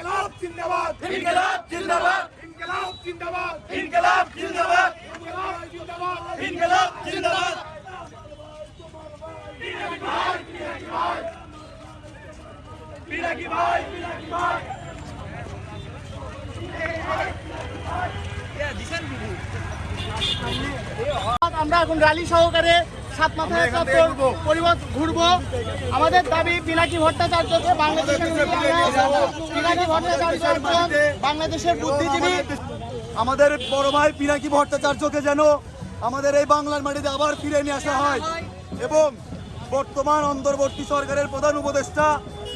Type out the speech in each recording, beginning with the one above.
ইনকিলাব জিন্দাবাদ। ইনকিলাব জিন্দাবাদ। ইনকিলাব জিন্দাবাদ। ইনকিলাব জিন্দাবাদ। ইনকিলাব জিন্দাবাদ। ইনকিলাব জিন্দাবাদ। পিনাকি ভাই পিনাকি ভাই আমরা এখন র্যালি সহকারে সাত মাথায় পরিবার ঘুরবো। আমাদের দাবি পিনাকি ভট্টাচার্যকে বাংলাদেশের পিনাকি ভট্টাচার্য। বাংলাদেশের বুদ্ধিজীবী। আমাদের বড় ভাই পিনাকি ভট্টাচার্যকে যেন আমাদের এই বাংলার মাটিতে আবার ফিরে নিয়ে আসা হয়। এবং বর্তমান অন্তর্বর্তী সরকারের প্রধান উপদেষ্টা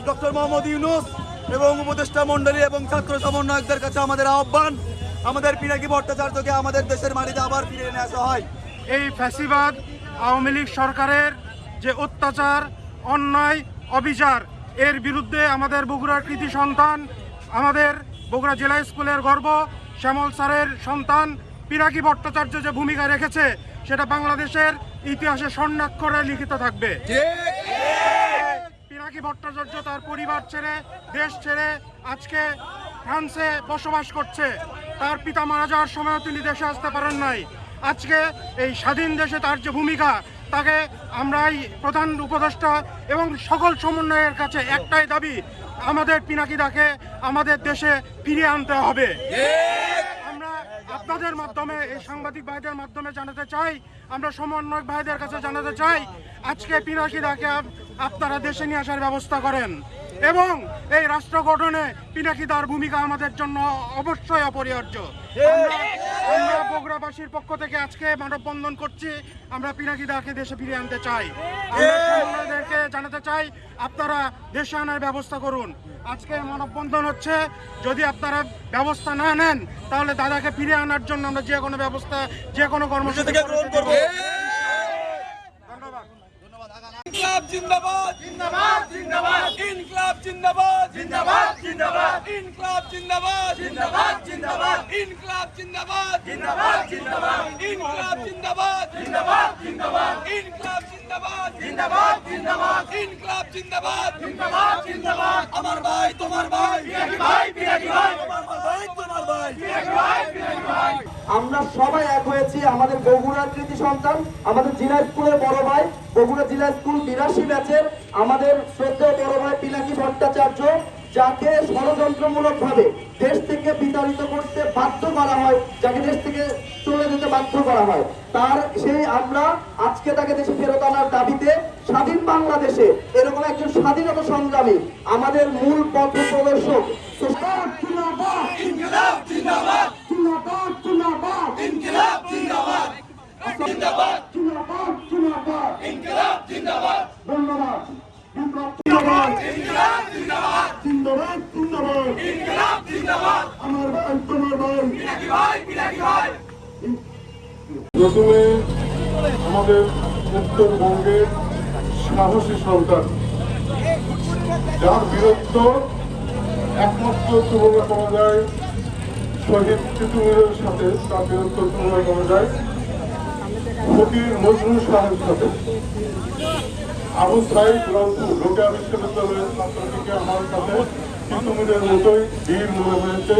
ডক্টর মোহাম্মদ ইউনুস এবং উপদেষ্টা মণ্ডলী এবং ছাত্র সমন্বয়কদের কাছে আমাদের আহ্বান আমাদের পিনাকি ভট্টাচার্যকে আমাদের দেশের মাটিতে আবার ফিরে নিয়ে আসা হয়। এই ফ্যাসিবাদ আওয়ামী লীগ সরকারের যে অত্যাচার, অন্যায়, অবিচার, এর বিরুদ্ধে আমাদের বগুড়ার কৃতি সন্তান, আমাদের বগুড়া জেলা স্কুলের গর্ব, শ্যামল স্যারের সন্তান, পিনাকি ভট্টাচার্য যে ভূমিকা রেখেছে, সেটা বাংলাদেশের ইতিহাসে স্বর্ণাক্ষরে লিখিত থাকবে। পিনাকি ভট্টাচার্য তার পরিবার ছেড়ে, দেশ ছেড়ে আজকে ফ্রান্সে বসবাস করছে। তার পিতা মারা যাওয়ার সময়ও তিনি দেশে আসতে পারেন নাই। আজকে এই স্বাধীন দেশে তার যে ভূমিকা, তাকে আমরাই প্রধান উপদেষ্টা এবং সকল সমন্বয়ের কাছে একটাই দাবি, আমাদের পিনাকিদাকে আমাদের দেশে ফিরিয়ে আনতে হবে। আমরা আপনাদের মাধ্যমে, এই সাংবাদিক ভাইদের মাধ্যমে জানাতে চাই, আমরা সমন্বয়ক ভাইদের কাছে জানাতে চাই, আজকে পিনাকিদাকে আপ- আপনারা দেশে নিয়ে আসার ব্যবস্থা করেন। এবং এই রাষ্ট্র গঠনে পিনাকিদার ভূমিকা আমাদের জন্য অবশ্যই অপরিহার্য। আমরা বগুড়াবাসীর পক্ষ থেকে আজকে মানববন্ধন করছি। আমরা পিনাকিদাকে দেশে ফিরিয়ে আনতে চাই। আমরা জানাতে চাই আপনারা দেশে আনার ব্যবস্থা করুন। আজকে মানববন্ধন হচ্ছে যদি আপনারা ব্যবস্থা না নেন তাহলে দাদাকে ফিরে আনার জন্য আমরা যে কোনো ব্যবস্থা যে কোনো কর্মসূচি গ্রহণ করব। ইনকিলাব জিন্দাবাদ। জিন্দাবাদ জিন্দাবাদ। ইনকিলাব জিন্দাবাদ। জিন্দাবাদ জিন্দাবাদ। ইনকিলাব জিন্দাবাদ। জিন্দাবাদ জিন্দাবাদ। ইনকিলাব জিন্দাবাদ। জিন্দাবাদ জিন্দাবাদ। ইনকিলাব জিন্দাবাদ। জিন্দাবাদ জিন্দাবাদ। ইনকিলাব জিন্দাবাদ। জিন্দাবাদ জিন্দাবাদ। ইনকিলাব জিন্দাবাদ। জিন্দাবাদ জিন্দাবাদ। আমার ভাই তোমার ভাই। পিনাকি ভাই ভাই। তোমার ভাই তোমার ভাই। ভাই। আমরা সবাই এক হয়েছি আমাদের বগুড়ার কৃতি সন্তান আমাদের জেলা স্কুলের বড় ভাই। বগুড়া জেলা স্কুল বিরাশি ব্যাচের আমাদের শ্রদ্ধেয় বড় ভাই পিনাকি ভট্টাচার্য, যাকে ষড়যন্ত্রমূলক ভাবে দেশ থেকে বিতাড়িত করতে বাধ্য করা হয়, যাকে দেশ থেকে চলে যেতে বাধ্য করা হয়। তার সেই আমরা আজকে তাকে দেশে ফেরত আনার দাবিতে স্বাধীন বাংলাদেশে এরকম একজন স্বাধীনতা সংগ্রামী আমাদের মূল পথ প্রদর্শক ইনকিলাব জিন্দাবাদ ইনকিলাব জিন্দাবাদ জিন্দাবাদ ইনকিলাব জিন্দাবাদ ধন্যবাদ ইনকিলাব জিন্দাবাদ জিন্দাবাদ জিন্দাবাদ ইনকিলাব জিন্দাবাদ। আমার ভাই তোমার ভাই। পিনাকি ভাই পিনাকি ভাই। প্রথমে আমাদের উত্তরবঙ্গের সাহসী সন্তান যার বীরত্ব একমাত্র তুলনা করা যায় শহীদ তিতুমিরের সাথে তার বীরত্ব তুলনা করা যায় ফকির নজরুল শাহের সাথে। আবু সাইদ রংপুর রোকেয়া বিশ্ববিদ্যালয়ের ছাত্র থেকে আমার কাছে তিতুমিরের মতোই বীর মনে হয়েছে।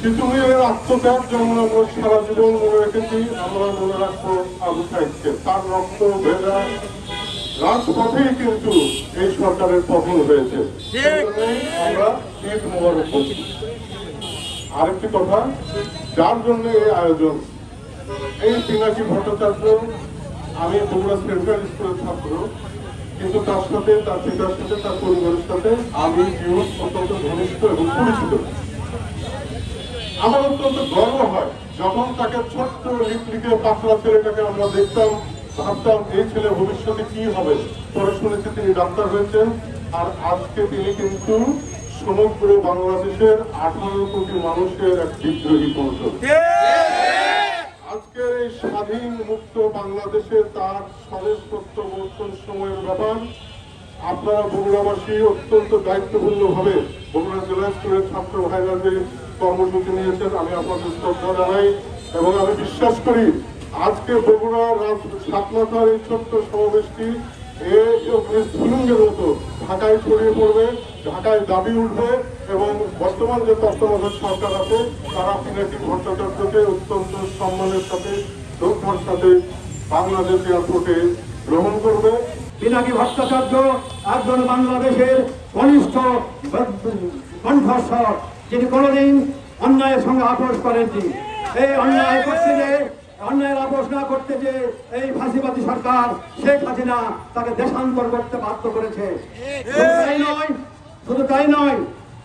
তিতুমিরের আত্মত্যাগ যেমন আমরা সারা জীবন মনে রেখেছি আমরা মনে রাখব আবু সাইদকে। তার রক্ত ভেজা রাজপথেই কিন্তু এই সরকারের পতন হয়েছে। আমরা ঈদ মোবারক করছি আরেকটি কথা যার জন্য এই আয়োজন এই পিনাকি ভট্টাচার্য আমি বগুড়া সেন্ট্রাল স্কুলের ছাত্র কিন্তু তার সাথে তার পিতার সাথে তার পরিবারের সাথে। আমি জীবন অত্যন্ত ঘনিষ্ঠ এবং পরিচিত। আমার অত্যন্ত গর্ব হয়, যখন তাকে ছোট্ট লিপলিকে পাতলা ছেলেটাকে আমরা দেখতাম, ভাবতাম, এই ছেলে ভবিষ্যতে কি হবে? পরে শুনেছি তিনি ডাক্তার হয়েছেন। আর আজকে তিনি কিন্তু সমগ্র বাংলাদেশের আঠারো কোটি মানুষের এক বিদ্রোহী আজকের স্বাধীন মুক্ত বাংলাদেশে তার স্বদেশ প্রত্যাবর্তন সময়ের ব্যাপার আপনারা বগুড়াবাসী অত্যন্ত দায়িত্বপূর্ণ ভাবে বগুড়া জেলা স্কুলের ছাত্র ভাইরা যে কর্মসূচি নিয়েছেন। আমি আপনাদের শ্রদ্ধা জানাই এবং আমি বিশ্বাস করি আজকে বগুড়া সাতমাথার এই ছোট্ট সমাবেশটি স্ফুলিঙ্গের মতো ঢাকায় ছড়িয়ে পড়বে, ঢাকায় দাবি উঠবে এবং বর্তমান যে তত্ত্বাবধায়ক সরকার আছে, তারা পিনাকি ভট্টাচার্যকে অত্যন্ত সম্মানের সাথে শ্রদ্ধার সাথে বাংলাদেশ এয়ারপোর্টে গ্রহণ করবে। পিনাকি ভট্টাচার্য একজন বাংলাদেশের কনিষ্ঠ কণ্ঠস্বর, যিনি কোনোদিন অন্যায়ের সঙ্গে আপোষ করেননি। এই অন্যায় করতে যে অন্যায়ের না করতে যে এই ফাঁসিবাদী সরকার শেখ হাসিনা তাকে দেশান্তর করতে বাধ্য করেছে। তাই নয়, শুধু তাই নয়